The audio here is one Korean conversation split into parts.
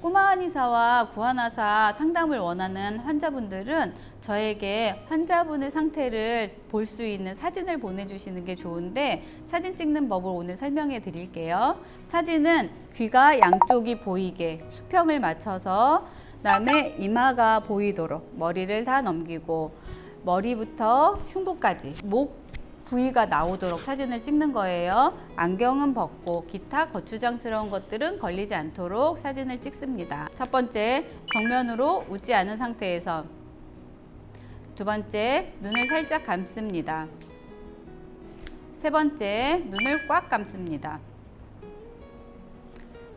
꼬마 한의사와 구한의사 상담을 원하는 환자분들은 저에게 환자분의 상태를 볼 수 있는 사진을 보내주시는 게 좋은데 사진 찍는 법을 오늘 설명해 드릴게요. 사진은 귀가 양쪽이 보이게 수평을 맞춰서 그다음에 이마가 보이도록 머리를 다 넘기고 머리부터 흉부까지 목 부위가 나오도록 사진을 찍는 거예요. 안경은 벗고 기타 거추장스러운 것들은 걸리지 않도록 사진을 찍습니다. 첫 번째, 정면으로 웃지 않은 상태에서 두 번째, 눈을 살짝 감습니다. 세 번째, 눈을 꽉 감습니다.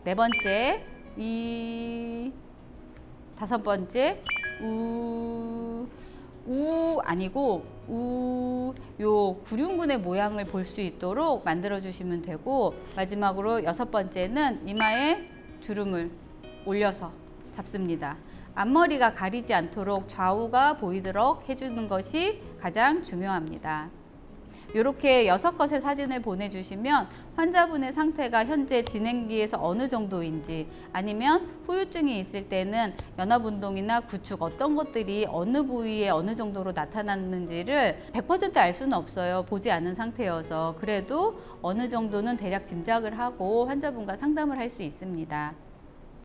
네 번째, 이 다섯 번째, 우, 우 아니고 우, 요 구륜근의 모양을 볼 수 있도록 만들어 주시면 되고 마지막으로 여섯 번째는 이마에 주름을 올려서 잡습니다. 앞머리가 가리지 않도록 좌우가 보이도록 해주는 것이 가장 중요합니다. 이렇게 여섯 컷의 사진을 보내주시면 환자분의 상태가 현재 진행기에서 어느 정도인지 아니면 후유증이 있을 때는 연합운동이나 구축 어떤 것들이 어느 부위에 어느 정도로 나타났는지를 100%알 수는 없어요. 보지 않은 상태여서 그래도 어느 정도는 대략 짐작을 하고 환자분과 상담을 할 수 있습니다.